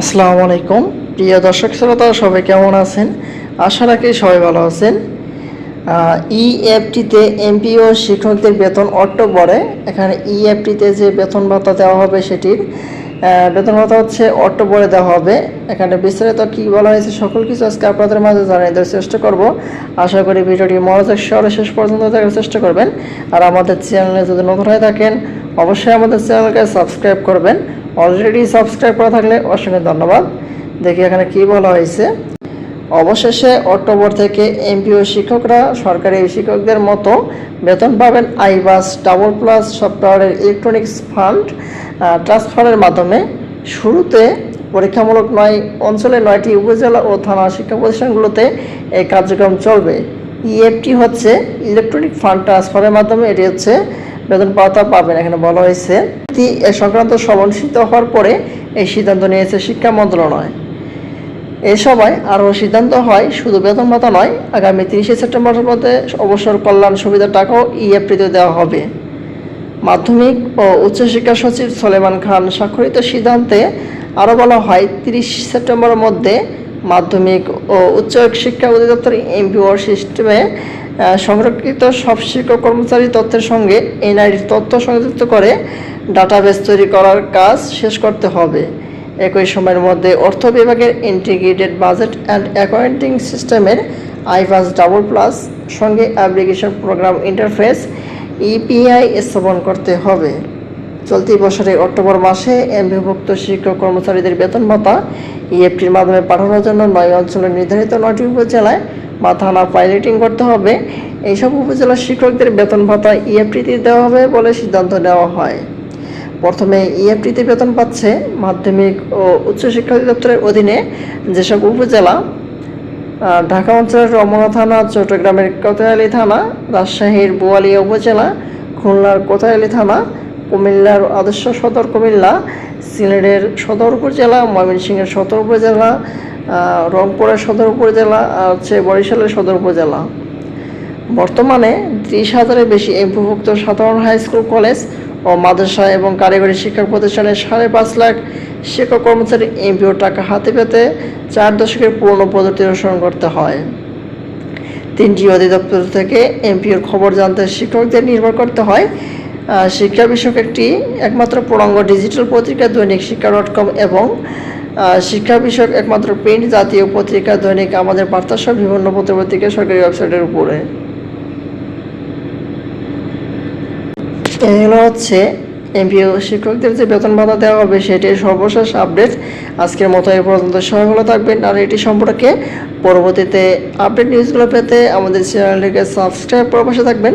আসসালামু আলাইকুম। প্রিয় দর্শক শ্রোতা, সবাই কেমন আছেন? আশা রাখি সবাই ভালো আছেন। ইএফটিতে এমপিও শিক্ষকদের বেতন অক্টোবরে এখানে ইএফটিতে যে বেতন ভাতা দেওয়া হবে সেটির বেতন ভাতা হচ্ছে অক্টোবরে দেওয়া হবে। এখানে বিস্তারিত কি বলা হয়েছে সকল কিছু আজকে আপনাদের মাঝে জানিয়ে দেওয়ার চেষ্টা করব। আশা করি ভিডিওটি মনোযোগ সহরে শেষ পর্যন্ত দেখার চেষ্টা করবেন। আর আমাদের চ্যানেলে যদি নতুন হয়ে থাকেন, অবশ্যই আমাদের চ্যানেলকে সাবস্ক্রাইব করবেন। অলরেডি সাবস্ক্রাইব করা থাকলে অসংখ্য ধন্যবাদ। দেখি এখানে কি বলা হয়েছে। অবশেষে অক্টোবর থেকে এমপিও শিক্ষকরা, সরকারি শিক্ষকদের মতো বেতন পাবেন আইবাস ডাবল প্লাস সফটওয়্যারের ইলেকট্রনিক্স ফান্ড ট্রান্সফারের মাধ্যমে। শুরুতে পরীক্ষামূলক নয়, অঞ্চলে নয়টি উপজেলা ও থানা শিক্ষা প্রতিষ্ঠানগুলোতে এই কার্যক্রম চলবে। ইএফটি হচ্ছে ইলেকট্রনিক ফান্ড ট্রান্সফারের মাধ্যমে। এটি হচ্ছে বেতন পাতা পাবেন এখানে বলা হয়েছে। এ সংক্রান্ত সমন্বিত হওয়ার পরে এই সিদ্ধান্ত নিয়েছে শিক্ষা মন্ত্রণালয়। এ সময় আরও সিদ্ধান্ত হয়, শুধু বেতন ভাতা নয়, আগামী তিরিশে সেপ্টেম্বরের মধ্যে অবসর কল্যাণ সুবিধার টাকাও ইএফটিতে দেওয়া হবে। মাধ্যমিক ও উচ্চশিক্ষা সচিব সলেমান খান স্বাক্ষরিত সিদ্ধান্তে আরও বলা হয়, তিরিশ সেপ্টেম্বরের মধ্যে মাধ্যমিক ও উচ্চ শিক্ষা অধিদপ্তর এমপিওর সিস্টেমে সংরক্ষিত সব শিক্ষক কর্মচারী তথ্যের সঙ্গে এনআইডির তথ্য সংযুক্ত করে ডাটাবেস তৈরি করার কাজ শেষ করতে হবে। একই সময়ের মধ্যে অর্থ বিভাগের ইন্টিগ্রেটেড বাজেট অ্যান্ড অ্যাকাউন্টিং সিস্টেমের আইভাস ডাবল প্লাস সঙ্গে অ্যাপ্লিকেশন প্রোগ্রাম ইন্টারফেস ইপিআই স্থাপন করতে হবে। চলতি বছরের অক্টোবর মাসে এমবিভুক্ত শিক্ষক কর্মচারীদের বেতন ভাতা ইএফটির মাধ্যমে পাঠানোর জন্য নয় অঞ্চলের নির্ধারিত নয়টি উপজেলায় বা থানা পাইলটিং করতে হবে। এইসব উপজেলার শিক্ষকদের বেতন ভাতা ইএফটিতে দেওয়া হবে বলে সিদ্ধান্ত নেওয়া হয়। প্রথমে ইএফটিতে বেতন পাচ্ছে মাধ্যমিক ও উচ্চশিক্ষা অধিদপ্তরের অধীনে যেসব উপজেলা ঢাকা অঞ্চলের রমনা থানা, চট্টগ্রামের কোতোয়ালি থানা, রাজশাহীর বোয়ালিয়া উপজেলা, খুলনার কোতোয়ালি থানা কুমিল্লার আদর্শ সদর কুমিল্লা, সিলেটের সদর উপজেলা, ময়মনসিংহের সদর উপজেলা রংপুরের সদর উপজেলা, আর হচ্ছে বরিশালের সদর উপজেলা। বর্তমানে ত্রিশ হাজারের বেশি এমপিভুক্ত সাধারণ হাই স্কুল, কলেজ ও মাদ্রাসা এবং কারিগরি শিক্ষা প্রতিষ্ঠানে সাড়ে পাঁচ লাখ শিক্ষক কর্মচারী এমপিও টাকা হাতে পেতে চার দশকের পুরনো পদ্ধতি অনুসরণ করতে হয়। তিনটি অধিদপ্তর থেকে এমপিওর খবর জানতে শিক্ষকদের নির্ভর করতে হয়। শিক্ষা বিষয়ক একটি একমাত্র পূর্ণাঙ্গ ডিজিটাল পত্রিকা, দৈনিক শিক্ষা ডট কম এবং শিক্ষা বিষয়ক একমাত্র প্রিন্ট জাতীয় পত্রিকা, দৈনিক আমাদের বার্তা সহ বিভিন্ন পত্রপত্রিকা সরকারি ওয়েবসাইটের উপরে। এগুলো হচ্ছে এমপিও শিক্ষকদের যে বেতন ভাতা দেওয়া হবে সেটির সর্বশেষ আপডেট আজকের মতো এই পর্যন্ত সবাই ভালো থাকবেন। আর এটি সম্পর্কে পরবর্তীতে আপডেট নিউজগুলো পেতে আমাদের চ্যানেলটিকে সাবস্ক্রাইব করে পাশে থাকবেন।